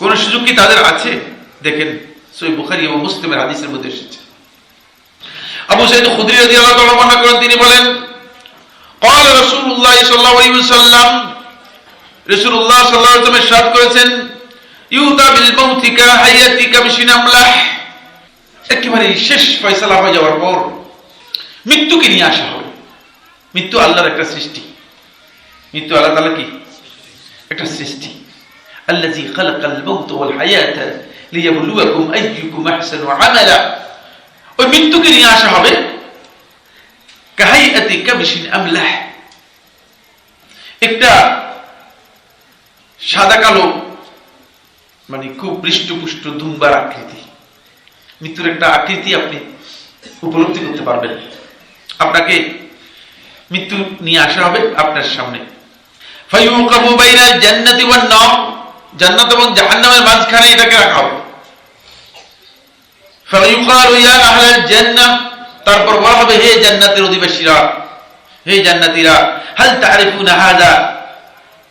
কোন সুযোগ কি তাদের আছে দেখেন সই বুখারি এবং মুসলিমের হাদিসের মধ্যে এসেছে আবু সাইদ খুদরি রাদিয়াল্লাহু তাআলা বর্ণনা করেন তিনি বলেন قال رسول الله صلى الله عليه وسلم রাসূলুল্লাহ সাল্লাল্লাহু আলাইহি ওয়াসাল্লাম ইরশাদ করেছেন ইউতা বিল মাউতি কা হায়াতি কা বিশিনামলাহ একেবারে শেষ ফয়সালা হয়ে যাওয়ার পর মৃত্যুকে নিয়ে আসা হবে মৃত্যু আল্লাহর একটা সৃষ্টি মৃত্যু আল্লাহ তাআলা কি একটা সৃষ্টি الذي خلق الموت والحياة ليبلوكم أيكم أحسن عملا ওই মৃত্যুকে নিয়ে আসা হবে কাহাইয়াতি কাবিশিন আমলাহ একটা সাদা কালো মানে খুব পৃষ্ঠপুষ্ট দুম্বার আকৃতি মৃত্যুর একটা আকৃতি আপনি উপলব্ধি করতে পারবেন আপনাকে মৃত্যু নিয়ে আসা হবে আপনার সামনে ফাইউকাবু বাইনাল জান্নাতি ওয়ান নার জান্নাত এবং জাহান্নামের মাঝখানে এটাকে রাখা হবে। তারপর বলা হবে, হে জান্নাতের অধিবাসীরা, হে জান্নাতীরা, হাল তারিফুনা হাদা?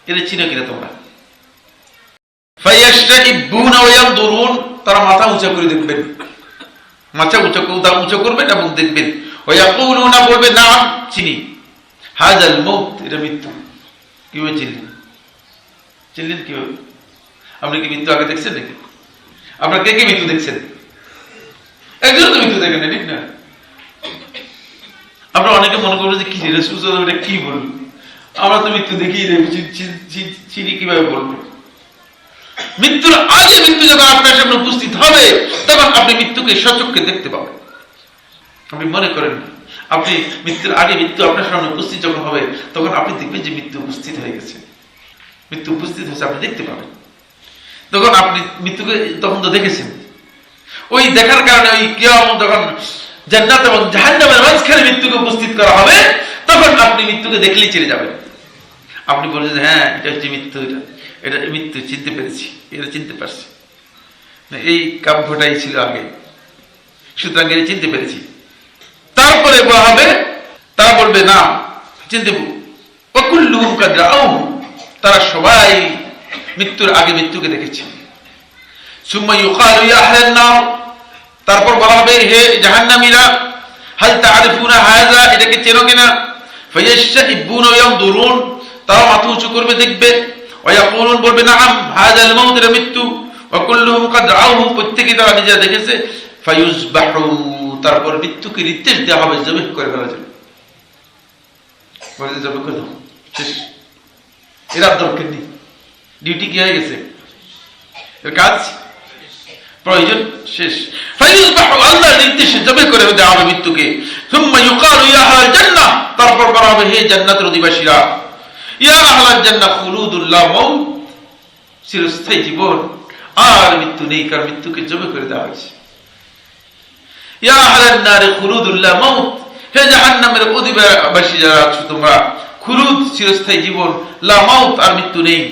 এটা চিনো কিনা তোমরা? তারা মাথা উঁচা করে দেখবেন। মাথা উঁচা উঁচা করবেন এবং দেখবেন। ওয়া ইয়াকুলুনা বলবে না চিনি। হাজাল মউত, এটা মৃত্যু কীভাবে চিনলেন? চিনলেন কীভাবে? আপনি কি মৃত্যু আগে দেখছেন নাকি? আপনার কে কে মৃত্যু দেখছেন? একজন তো মৃত্যু দেখেন ঠিক না? আমরা অনেকে মনে করব যে কি এটা কি বলব? আমরা তো মৃত্যু দেখি চিনি কীভাবে বলব? মৃত্যুর আগে মৃত্যু যখন আপনার সামনে উপস্থিত হবে, তখন আপনি মৃত্যুকে সচক্ষে দেখতে পাবেন। আপনি মনে করেন আপনি মৃত্যুর আগে মৃত্যু আপনার সামনে উপস্থিত যখন হবে, তখন আপনি দেখবেন যে মৃত্যু উপস্থিত হয়ে গেছে। মৃত্যু উপস্থিত হয়েছে, আপনি দেখতে পাবেন। তখন আপনি মৃত্যুকে তখন তো দেখেছেন। ওই দেখার কারণে ওই কিয়াম যখন জান্নাত এবং জাহান্নামের মাঝখানে মৃত্যুকে উপস্থিত করা হবে, তখন আপনি মৃত্যুকে দেখলেই চলে যাবেন। আপনি বলছেন হ্যাঁ এটা হচ্ছে মৃত্যু, এটা এটা মৃত্যু, চিনতে পেরেছি, এটা চিনতে পারছি। এই কাব্যটাই ছিল আগে। সুতরাং এটা চিনতে পেরেছি। তারপরে বলা হবে, তারা বলবে, না, চিনতে। তারা সবাই মৃত্যুর আগে মৃত্যুকে দেখেছে। সুম্মা ইউকালু ইয়া নার। তারপর বলা হবে, হে জাহান্নামীরা, হাল তাআরিফুনা হাযা এটাকে চেনো কিনা? ফায়াশতাইবুনা ওয়া ইয়ানদুরুন। তারা মাথা উঁচু করবে, দেখবে। ওয়া বলবে, নাআম, হাযাল মাউত মৃত্যু। ওয়া কুল্লুহুম কাদ রাআউহু প্রত্যেকে তারা নিজেরা দেখেছে। ফায়ুজবাহু তারপর মৃত্যুকে নির্দেশ দেওয়া হবে, জবেহ করে ফেলা যাবে বলে জবে করে দাও। শেষ। এর দরকার নেই। ডিউটি কি হয়ে গেছে? কাজ? প্রয়োজন শেষ। আল্লাহর নির্দেশে জবে করে দেওয়া হবে মৃত্যুকে। তারপর বলা হবে, হে জান্নাতের অধিবাসীরা, ইয়া আহলাল জান্নাহ খুলুদুল্লাহ চিরস্থায়ী জীবন। আর মৃত্যু নেই, কারণ মৃত্যুকে জবে করে দেওয়া হয়েছে। ইয়া আহলান নারে খুলুদুল্লাহ মাউত। হে জাহান্নামের অধিবাসী যারা আছো তোমরা, খুলুদ, চিরস্থায়ী জীবন, লা মাউত, আর মৃত্যু নেই।